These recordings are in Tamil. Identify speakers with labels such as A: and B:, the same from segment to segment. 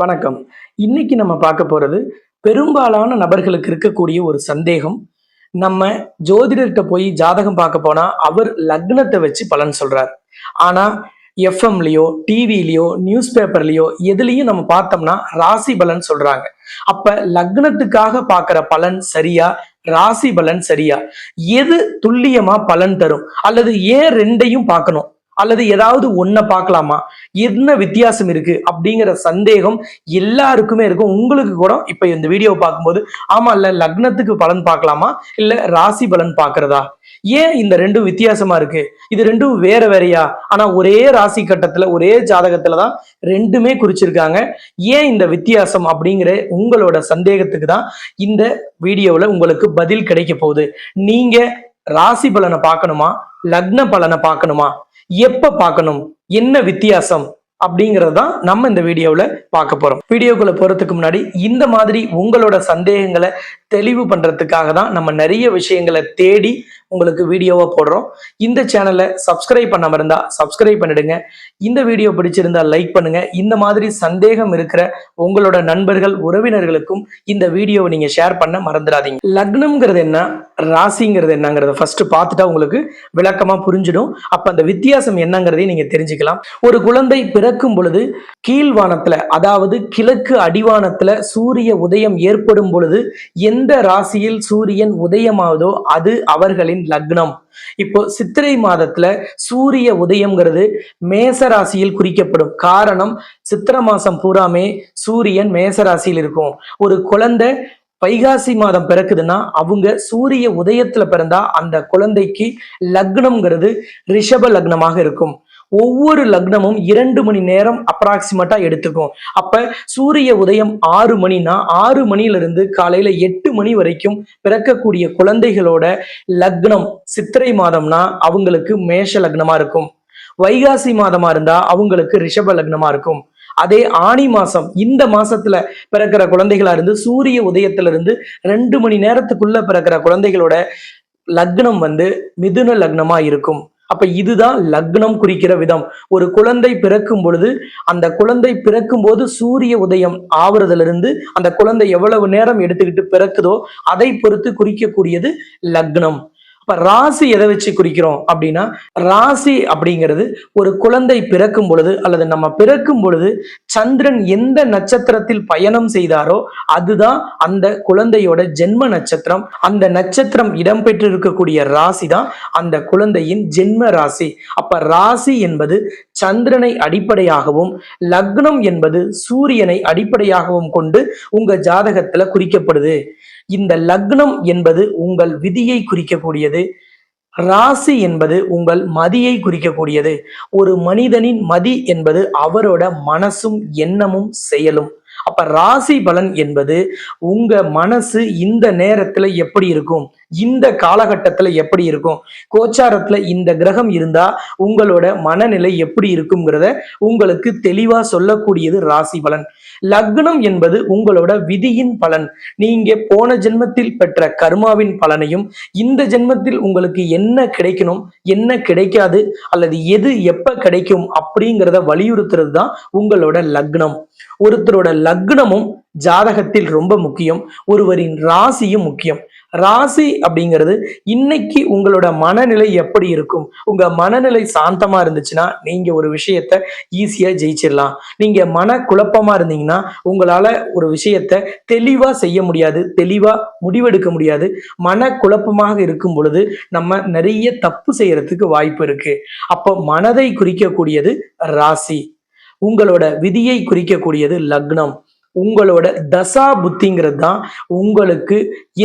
A: வணக்கம். இன்னைக்கு நம்ம பார்க்க போறது பெரும்பாலான நபர்களுக்கு இருக்கக்கூடிய ஒரு சந்தேகம். நம்ம ஜோதிடர்கிட்ட போய் ஜாதகம் பார்க்க போனா அவர் லக்னத்தை வச்சு பலன் சொல்றார். ஆனா எஃப்எம்லயோ டிவிலயோ நியூஸ் பேப்பர்லயோ எதுலயும் நம்ம பார்த்தோம்னா ராசி பலன் சொல்றாங்க. அப்ப லக்னத்துக்காக பாக்குற பலன் சரியா? ராசி பலன் சரியா? எது துல்லியமா பலன் தரும்? அல்லது ஏன் ரெண்டையும் பார்க்கணும்? அல்லது ஏதாவது ஒன்றை பார்க்கலாமா? என்ன வித்தியாசம் இருக்கு? அப்படிங்கிற சந்தேகம் எல்லாருக்குமே இருக்கும். உங்களுக்கு கூட இப்போ இந்த வீடியோவை பார்க்கும்போது ஆமா இல்ல லக்னத்துக்கு பலன் பார்க்கலாமா? இல்ல ராசி பலன் பார்க்கறதா? ஏன் இந்த ரெண்டும் வித்தியாசமா இருக்கு? இது ரெண்டும் வேற வேறையா? ஆனா ஒரே ராசி கட்டத்துல ஒரே ஜாதகத்துல தான் ரெண்டுமே குறிச்சிருக்காங்க. ஏன் இந்த வித்தியாசம் அப்படிங்கிற உங்களோட சந்தேகத்துக்கு தான் இந்த வீடியோவில் உங்களுக்கு பதில் கிடைக்க போகுது. நீங்க ராசி பலனை பார்க்கணுமா? லக்ன பலனை பார்க்கணுமா? எப்ப பார்க்கணும்? என்ன வித்தியாசம்? அப்படிங்கிறது தான் நம்ம இந்த வீடியோவில் பார்க்க போறோம். வீடியோக்குள்ள போறதுக்கு முன்னாடி இந்த மாதிரி உங்களோட சந்தேகங்களை தெளிவு பண்றதுக்காக தான் நம்ம நிறைய விஷயங்களை தேடி உங்களுக்கு வீடியோவா போடுறோம். இந்த சேனலை சப்ஸ்கிரைப் பண்ண மறந்தா சப்ஸ்கிரைப் பண்ணிடுங்க. இந்த வீடியோ பிடிச்சிருந்தா லைக் பண்ணுங்க. இந்த மாதிரி சந்தேகம் இருக்கிற உங்களோட நண்பர்கள் உறவினர்களுக்கும் இந்த வீடியோவை நீங்க ஷேர் பண்ண மறந்துடாதீங்க. லக்னம்ங்கிறது என்ன? ராசிங்கிறது என்னங்கிறத ஃபர்ஸ்ட் பார்த்துட்டா உங்களுக்கு விளக்கமா புரிஞ்சிடும். அப்ப அந்த வித்தியாசம் என்னங்கிறதையும் நீங்க தெரிஞ்சுக்கலாம். ஒரு குழந்தை பிறக்கும் பொழுது கீழ்வானத்துல அதாவது கிழக்கு அடிவானத்தில் சூரிய உதயம் ஏற்படும் பொழுது எந்த எந்த ராசியில் சூரியன் உதயமாவதோ அது அவர்களின் லக்னம். இப்போ சித்திரை மாதத்துல சூரிய உதயம்ங்கிறது மேச ராசியில் குறிக்கப்படும். காரணம் சித்திரை மாசம் பூராமே சூரியன் மேச ராசியில் இருக்கும். ஒரு குழந்தை வைகாசி மாதம் பிறக்குதுன்னா அவங்க சூரிய உதயத்துல பிறந்தா அந்த குழந்தைக்கு லக்னம்ங்கிறது ரிஷப லக்னமாக இருக்கும். ஒவ்வொரு லக்னமும் இரண்டு மணி நேரம் அப்ராக்சிமேட்டா எடுத்துக்கும். அப்ப சூரிய உதயம் ஆறு மணினா ஆறு மணியிலிருந்து காலையில எட்டு மணி வரைக்கும் பிறக்கக்கூடிய குழந்தைகளோட லக்னம் சித்திரை மாதம்னா அவங்களுக்கு மேஷ லக்னமா இருக்கும். வைகாசி மாதமா இருந்தா அவங்களுக்கு ரிஷப லக்னமா இருக்கும். அதே ஆணி மாசம் இந்த மாசத்துல பிறக்கிற குழந்தைகளா இருந்து சூரிய உதயத்துல இருந்து ரெண்டு மணி நேரத்துக்குள்ள பிறக்கிற குழந்தைகளோட லக்னம் வந்து மிதுன லக்னமா இருக்கும். அப்ப இதுதான் லக்னம் குறிக்கிற விதம். ஒரு குழந்தை பிறக்கும் பொழுது அந்த குழந்தை பிறக்கும் போது சூரிய உதயம் ஆவறதுல இருந்து அந்த குழந்தை எவ்வளவு நேரம் எடுத்துக்கிட்டு பிறக்குதோ அதை பொறுத்து குறிக்கக்கூடியது லக்னம். இப்ப ராசி எதை வச்சு குறிக்கிறோம் அப்படின்னா ராசி அப்படிங்கிறது ஒரு குழந்தை பிறக்கும் பொழுது அல்லது நம்ம பிறக்கும் பொழுது சந்திரன் எந்த நட்சத்திரத்தில் பயணம் செய்தாரோ அதுதான் அந்த குழந்தையோட ஜென்ம நட்சத்திரம். அந்த நட்சத்திரம் இடம்பெற்று இருக்கக்கூடிய ராசி தான் அந்த குழந்தையின் ஜென்ம ராசி. அப்ப ராசி என்பது சந்திரனை அடிப்படையாகவும் லக்னம் என்பது சூரியனை அடிப்படையாகவும் கொண்டு உங்க ஜாதகத்துல குறிக்கப்படுது. இந்த லக்னம் என்பது உங்கள் விதியை குறிக்கக்கூடியது. ராசி என்பது உங்கள் மதியை குறிக்கக்கூடியது. ஒரு மனிதனின் மதி என்பது அவரோட மனசும் எண்ணமும் செயலும். அப்ப ராசி பலன் என்பது உங்க மனசு இந்த நேரத்துல எப்படி இருக்கும்? இந்த காலகட்டத்துல எப்படி இருக்கும்? கோச்சாரத்துல இந்த கிரகம் இருந்தா உங்களோட மனநிலை எப்படி இருக்குங்கிறத உங்களுக்கு தெளிவா சொல்லக்கூடியது ராசி பலன். லக்னம் என்பது உங்களோட விதியின் பலன். நீங்க போன ஜென்மத்தில் பெற்ற கர்மாவின் பலனையும் இந்த ஜென்மத்தில் உங்களுக்கு என்ன கிடைக்கணும் என்ன கிடைக்காது அல்லது எது எப்ப கிடைக்கும் அப்படிங்கிறத வலியுறுத்துறது தான் உங்களோட லக்னம். ஒருத்தரோட லக்னமும் ஜாதகத்தில் ரொம்ப முக்கியம். ஒருவரின் ராசியும் முக்கியம். ராசி அப்படிங்கிறது இன்னைக்கு உங்களோட மனநிலை எப்படி இருக்கும்? உங்க மனநிலை சாந்தமா இருந்துச்சுன்னா நீங்க ஒரு விஷயத்த ஈஸியா ஜெயிச்சிடலாம். நீங்க மன குழப்பமா இருந்தீங்கன்னா உங்களால ஒரு விஷயத்த தெளிவா செய்ய முடியாது தெளிவா முடிவெடுக்க முடியாது. மன குழப்பமாக இருக்கும் பொழுது நம்ம நிறைய தப்பு செய்யறதுக்கு வாய்ப்பு இருக்கு. அப்போ மனதை குறிக்கக்கூடியது ராசி. உங்களோட விதியை குறிக்கக்கூடியது லக்னம். உங்களோட தசா புத்திங்கிறது தான் உங்களுக்கு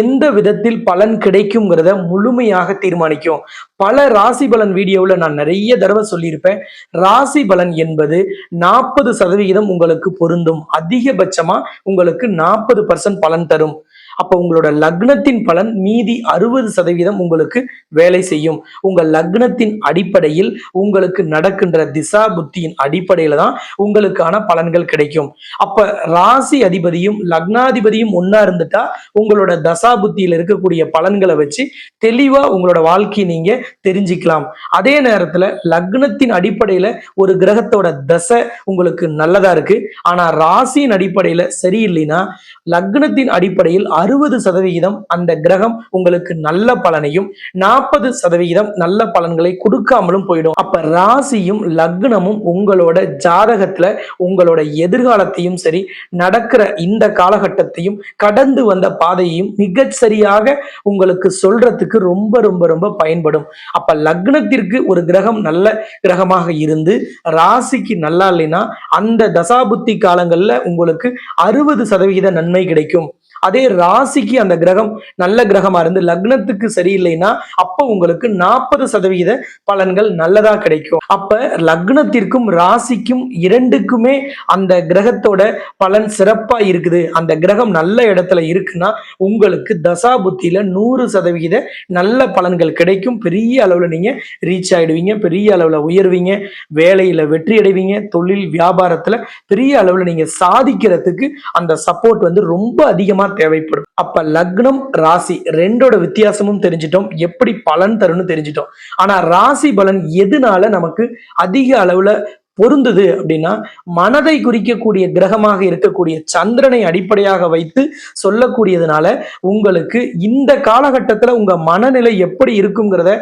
A: எந்த விதத்தில் பலன் கிடைக்குங்கிறத முழுமையாக தீர்மானிக்கும். பல ராசி பலன் வீடியோவில் நான் நிறைய தடவை சொல்லியிருப்பேன். ராசி பலன் என்பது நாற்பது சதவிகிதம் உங்களுக்கு பொருந்தும். அதிகபட்சமாக உங்களுக்கு நாற்பது பர்சன்ட் பலன் தரும். அப்போ உங்களோட லக்னத்தின் பலன் மீதி அறுபது சதவீதம் உங்களுக்கு வேலை செய்யும். உங்கள் லக்னத்தின் அடிப்படையில் உங்களுக்கு நடக்கின்ற திசா புத்தியின் அடிப்படையில தான் உங்களுக்கான பலன்கள் கிடைக்கும். அப்ப ராசி அதிபதியும் லக்னாதிபதியும் ஒன்னா இருந்துட்டா உங்களோட தசா புத்தியில இருக்கக்கூடிய பலன்களை வச்சு தெளிவா உங்களோட வாழ்க்கையை நீங்க தெரிஞ்சுக்கலாம். அதே நேரத்துல லக்னத்தின் அடிப்படையில ஒரு கிரகத்தோட தசை உங்களுக்கு நல்லதா இருக்கு. ஆனா ராசியின் அடிப்படையில சரியில்லைன்னா லக்னத்தின் அடிப்படையில் அறுபது சதவிகிதம் அந்த கிரகம் உங்களுக்கு நல்ல பலனையும் நாற்பது சதவிகிதம் நல்ல பலன்களை கொடுக்காமலும் போயிடும். அப்ப ராசியும் லக்னமும் உங்களோட ஜாதகத்துல உங்களோட எதிர்காலத்தையும் சரி நடக்கிற இந்த காலகட்டத்தையும் கடந்து வந்த பாதையையும் மிக சரியாக உங்களுக்கு சொல்றதுக்கு ரொம்ப ரொம்ப ரொம்ப பயன்படும். அப்ப லக்னத்திற்கு ஒரு கிரகம் நல்ல கிரகமாக இருந்து ராசிக்கு நல்லா இல்லைன்னா அந்த தசாபுத்தி காலங்கள்ல உங்களுக்கு அறுபது சதவிகித நன்மை கிடைக்கும். அதே ராசிக்கு அந்த கிரகம் நல்ல கிரகமா இருந்து லக்னத்துக்கு சரியில்லைன்னா அப்ப உங்களுக்கு நாற்பது சதவிகித பலன்கள் நல்லதா கிடைக்கும். அப்ப லக்னத்திற்கும் ராசிக்கும் இரண்டுக்குமே அந்த கிரகத்தோட பலன் சிறப்பா இருக்குது. அந்த கிரகம் நல்ல இடத்துல இருக்குன்னா உங்களுக்கு தசா புத்தியில நூறு சதவிகித நல்ல பலன்கள் கிடைக்கும். பெரிய அளவுல நீங்க ரீச் ஆயிடுவீங்க. பெரிய அளவுல உயர்வீங்க. வேலையில வெற்றி அடைவீங்க. தொழில் வியாபாரத்துல பெரிய அளவுல நீங்க சாதிக்கிறதுக்கு அந்த சப்போர்ட் வந்து ரொம்ப அதிகமா தேவைப்படும். அப்ப லக்னம் ராசி ரெண்டோட வித்தியாசமும் தெரிஞ்சிட்டோம். எப்படி பலன் தரும்னு தெரிஞ்சிட்டோம். ஆனா ராசி பலன் எதனால நமக்கு அதிக அளவுல பொருந்தது அப்படின்னா மனதை குறிக்கக்கூடிய கிரகமாக இருக்கக்கூடிய சந்திரனை அடிப்படையாக வைத்து சொல்லக்கூடியதுனால உங்களுக்கு இந்த காலகட்டத்துல உங்க மனநிலை எப்படி இருக்குங்கிறத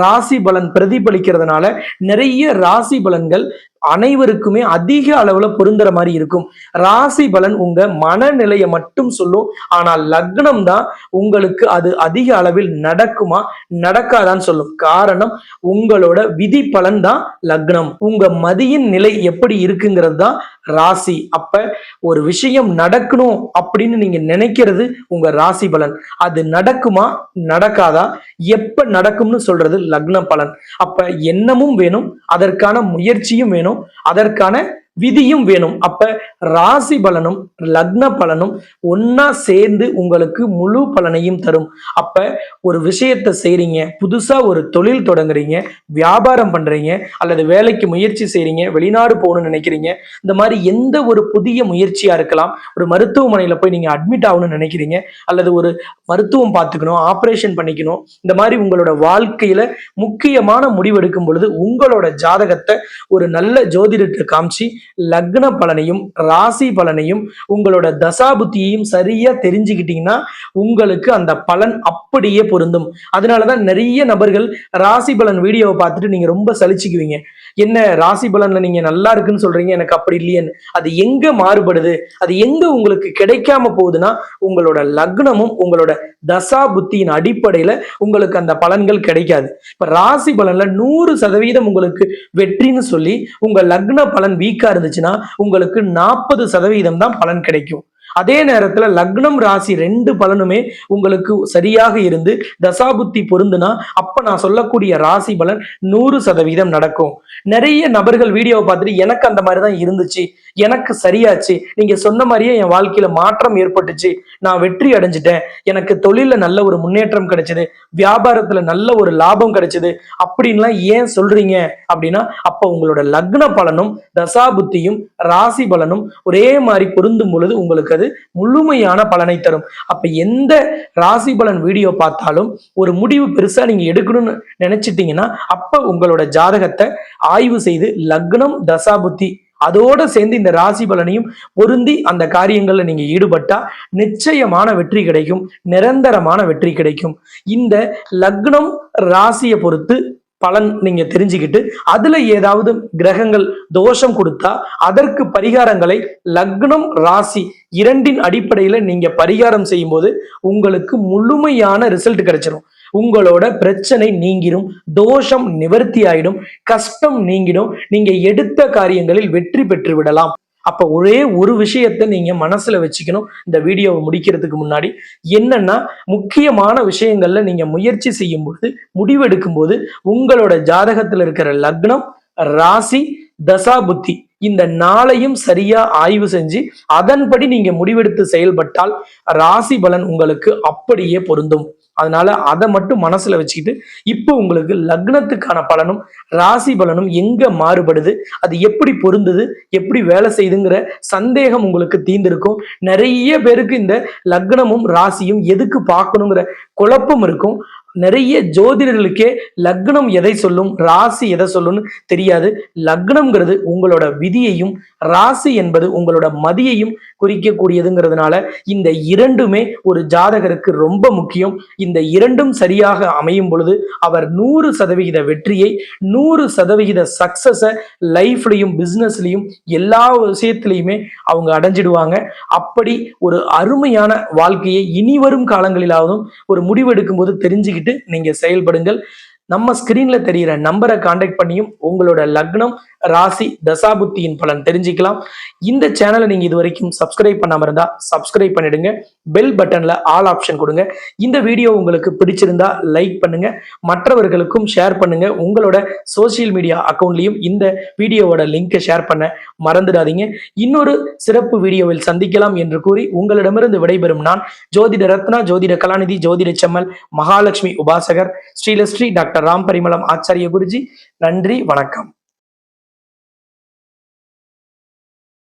A: ராசி பலன் பிரதிபலிக்கிறதுனால நிறைய ராசி பலன்கள் அனைவருக்குமே அதிக அளவுல பொருந்துற மாதிரி இருக்கும். ராசி பலன் உங்க மனநிலையை மட்டும் சொல்லும். ஆனால் லக்னம் தான் உங்களுக்கு அது அதிக அளவில் நடக்குமா? நடக்காதான்னு சொல்லும். காரணம் உங்களோட விதி பலன் தான் லக்னம். உங்க மதியின் நிலை எப்படி இருக்குங்கிறது தான் ராசி. அப்ப ஒரு விஷயம் நடக்கணும் அப்படின்னு நீங்க நினைக்கிறது உங்க ராசி பலன். அது நடக்குமா? நடக்காதா? எப்ப நடக்கும்னு சொல்றது லக்ன பலன். அப்ப எண்ணமும் வேணும் அதற்கான முயற்சியும் வேணும் அதற்கான விதியும் வேணும். அப்ப ராசி பலனும் லக்ன பலனும் ஒன்னா சேர்ந்து உங்களுக்கு முழு பலனையும் தரும். அப்ப ஒரு விஷயத்தை செய்றீங்க புதுசா ஒரு தொழில் தொடங்குறீங்க வியாபாரம் பண்றீங்க அல்லது வேலைக்கு முயற்சி செய்றீங்க வெளிநாடு போகணும்னு நினைக்கிறீங்க இந்த மாதிரி எந்த ஒரு புதிய முயற்சியா இருக்கலாம் ஒரு மருத்துவமனையில போய் நீங்க அட்மிட் ஆகணும்னு நினைக்கிறீங்க அல்லது ஒரு மருத்துவம் பார்த்துக்கணும் ஆபரேஷன் பண்ணிக்கணும் இந்த மாதிரி உங்களோட வாழ்க்கையில முக்கியமான முடிவெடுக்கும் பொழுது உங்களோட ஜாதகத்தை ஒரு நல்ல ஜோதிடத்தை காமிச்சு லக்ன பலனையும் ராசி பலனையும் உங்களோட தசாபுத்தியையும் சரியா தெரிஞ்சுக்கிட்டீங்கன்னா உங்களுக்கு அந்த பலன் அப்படியே பொருந்தும். அதனாலதான் நிறைய நபர்கள் ராசி பலன் வீடியோவை பார்த்துட்டு நீங்க ரொம்ப சலிச்சுக்குவீங்க. என்ன ராசி பலன்ல நீங்க நல்லா இருக்குன்னு சொல்றீங்க எனக்கு அப்படி இல்லையேன்னு. அது எங்க மாறுபடுது? அது எங்க உங்களுக்கு கிடைக்காம போகுதுன்னா உங்களோட லக்னமும் உங்களோட தசா புத்தியின் அடிப்படையில உங்களுக்கு அந்த பலன்கள் கிடைக்காது. இப்ப ராசி பலன்ல நூறு சதவீதம் உங்களுக்கு வெற்றின்னு சொல்லி உங்க லக்ன பலன் வீக்கா இருந்துச்சுன்னா உங்களுக்கு நாற்பது சதவீதம் தான் பலன் கிடைக்கும். அதே நேரத்துல லக்னம் ராசி ரெண்டு பலனுமே உங்களுக்கு சரியாக இருந்து தசாபுத்தி பொருந்துனா அப்ப நான் சொல்லக்கூடிய ராசி பலன் நூறு சதவீதம் நடக்கும். நிறைய நபர்கள் வீடியோவை பார்த்துட்டு எனக்கு அந்த மாதிரி தான் இருந்துச்சு. எனக்கு சரியாச்சு. நீங்க சொன்ன மாதிரியே என் வாழ்க்கையில மாற்றம் ஏற்பட்டுச்சு. நான் வெற்றி அடைஞ்சிட்டேன். எனக்கு தொழில நல்ல ஒரு முன்னேற்றம் கிடைச்சது. வியாபாரத்துல நல்ல ஒரு லாபம் கிடைச்சது. அப்படின்லாம் ஏன் சொல்றீங்க? அப்படின்னா அப்ப உங்களோட லக்ன பலனும் தசாபுத்தியும் ராசி பலனும் ஒரே மாதிரி பொருந்தும் பொழுது உங்களுக்கு அது முழுமையான பலனை தரும். அப்ப எந்த ராசி பலன் வீடியோ பார்த்தாலும் ஒரு முடிவு பெருசா நீங்க எடுக்கணும்னு நினைச்சிட்டீங்கன்னா அப்ப உங்களோட ஜாதகத்தை ஆய்வு செய்து லக்னம் தசாபுத்தி அதோட சேர்ந்து இந்த ராசி பலனையும் பொருந்தி அந்த காரியங்களில் நீங்க ஈடுபட்டா நிச்சயமான வெற்றி கிடைக்கும் நிரந்தரமான வெற்றி கிடைக்கும். இந்த லக்னம் ராசியை பொறுத்து பலன் நீங்க தெரிஞ்சுக்கிட்டு அதுல ஏதாவது கிரகங்கள் தோஷம் கொடுத்தா அதற்கு பரிகாரங்களை லக்னம் ராசி இரண்டின் அடிப்படையில நீங்க பரிகாரம் செய்யும்போது உங்களுக்கு முழுமையான ரிசல்ட் கிடைச்சிடும் உங்களோட பிரச்சனை நீங்கிடும் தோஷம் நிவர்த்தி ஆயிடும் கஷ்டம் நீங்கிடும் நீங்க எடுத்த காரியங்களில் வெற்றி பெற்று விடலாம். அப்ப ஒரே ஒரு விஷயத்தை நீங்க மனசுல வச்சுக்கணும். இந்த வீடியோவை முடிக்கிறதுக்கு முன்னாடி என்னன்னா முக்கியமான விஷயங்கள்ல நீங்க முயற்சி செய்யும் பொழுது முடிவெடுக்கும் போது உங்களோட ஜாதகத்துல இருக்கிற லக்னம் ராசி தசா புத்தி இந்த நாளையும் சரியா ஆய்வு செஞ்சு அதன்படி நீங்க முடிவெடுத்து செயல்பட்டால் ராசி பலன் உங்களுக்கு அப்படியே பொருந்தும். அதனால அதை மட்டும் மனசுல வச்சுக்கிட்டு இப்போ உங்களுக்கு லக்னத்துக்கான பலனும் ராசி பலனும் எங்க மாறுபடுது அது எப்படி பொருந்தது எப்படி வேலை செய்யுதுங்கிற சந்தேகம் உங்களுக்கு தீர்ந்திருக்கும். நிறைய பேருக்கு இந்த லக்னமும் ராசியும் எதுக்கு பார்க்கணுங்கிற குழப்பம் இருக்கும். நிறைய ஜோதிடர்களுக்கே லக்னம் எதை சொல்லும் ராசி எதை சொல்லும்னு தெரியாது. லக்னம்ங்கிறது உங்களோட விதியையும் ராசி என்பது உங்களோட மதியையும் குறிக்கக்கூடியதுங்கிறதுனால இந்த இரண்டுமே ஒரு ஜாதகருக்கு ரொம்ப முக்கியம். இந்த இரண்டும் சரியாக அமையும் பொழுது அவர் நூறு சதவிகித வெற்றியை நூறு சதவிகித சக்சஸை லைஃப்லையும் பிஸ்னஸ்லையும் எல்லா விஷயத்திலையுமே அவங்க அடைஞ்சிடுவாங்க. அப்படி ஒரு அருமையான வாழ்க்கையை இனி வரும் காலங்களிலாவதும் ஒரு முடிவெடுக்கும் போது தெரிஞ்சுக்கிட்டு நீங்க செயல்படுங்கள். நம்ம ஸ்கிரீன்ல தெரியிற நம்பரை காண்டாக்ட் பண்ணியும் உங்களோட லக்னம் ராசி தசாபுத்தியின் பலன் தெரிஞ்சுக்கலாம். இந்த சேனலை நீங்க இது வரைக்கும் சப்ஸ்கிரைப் பண்ணாம இருந்தா சப்ஸ்கிரைப் பண்ணிடுங்க. பெல் பட்டன்ல ஆல் ஆப்ஷன் கொடுங்க. இந்த வீடியோ உங்களுக்கு பிடிச்சிருந்தா லைக் பண்ணுங்க. மற்றவர்களுக்கும் ஷேர் பண்ணுங்க. உங்களோட சோஷியல் மீடியா அக்கௌண்ட்லயும் இந்த வீடியோவோட லிங்கை ஷேர் பண்ண மறந்துடாதீங்க. இன்னொரு சிறப்பு வீடியோவில் சந்திக்கலாம் என்று கூறி உங்களிடமிருந்து விடைபெறும் நான் ஜோதிட ரத்னா ஜோதிட கலாநிதி ஜோதிட செம்மல் மகாலட்சுமி உபாசகர் ஸ்ரீலஸ்ரீ டாக்டர் ராம் பரிமளம் ஆச்சாரிய குருஜி. நன்றி வணக்கம்.